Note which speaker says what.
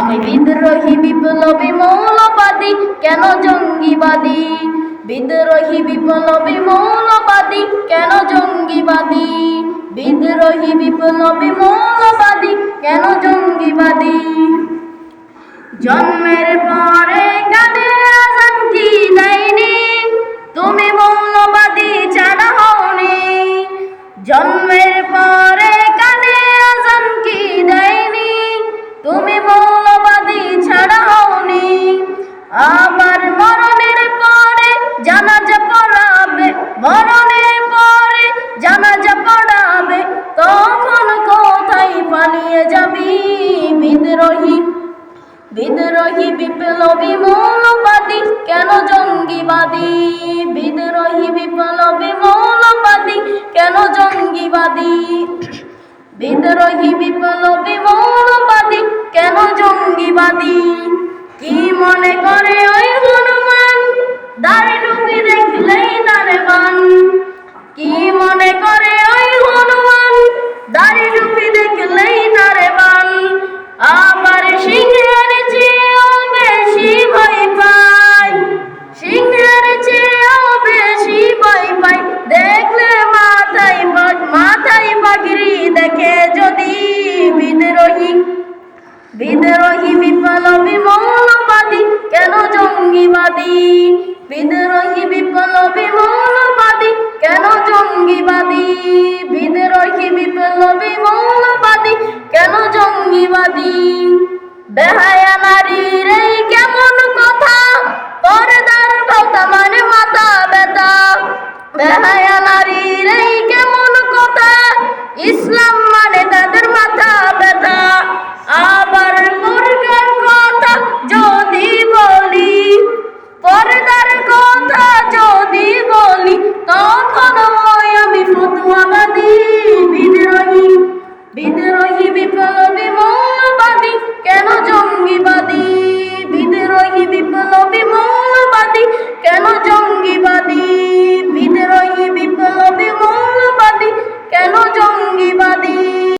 Speaker 1: আমি বিদ্রোহী বিপ্লবী মৌলবাদী, কেন জঙ্গিবাদী? বিদ্রোহী বিপ্লবী মৌলবাদী, কেন জঙ্গিবাদী? বিদ্রোহী বিপ্লবী মৌলবাদী কেন জঙ্গিবাদী জন্মের পরে তুমি মৌলবাদী ছাড়া হওনি। জন্মের মরণের পরে জানাজা পড়াবে, তখন কোথায় পালিয়ে যাবি? বিদ্রোহী বিদ্রোহী বিপ্লবী মৌলবাদী, কেন জঙ্গিবাদী? বিদ্রোহী বিপ্লবী মৌলবাদী, কেন জঙ্গিবাদী? বিদ্রোহী বিপ্লবী মৌলবাদী, কেন জঙ্গিবাদী? কি মনে করে দেখলে মাথায় মাথায় পাগড়ি দেখে যদি বিদ্রোহী। বিদ্রোহী বিপ্লবী মৌলবাদী কেন জঙ্গিবাদী? বিদ্রোহী জঙ্গিবাদী বেহায়া নারীর এই কেমন কথা? পর্দার কথা মানে মাথা ব্যথা। বেহায়া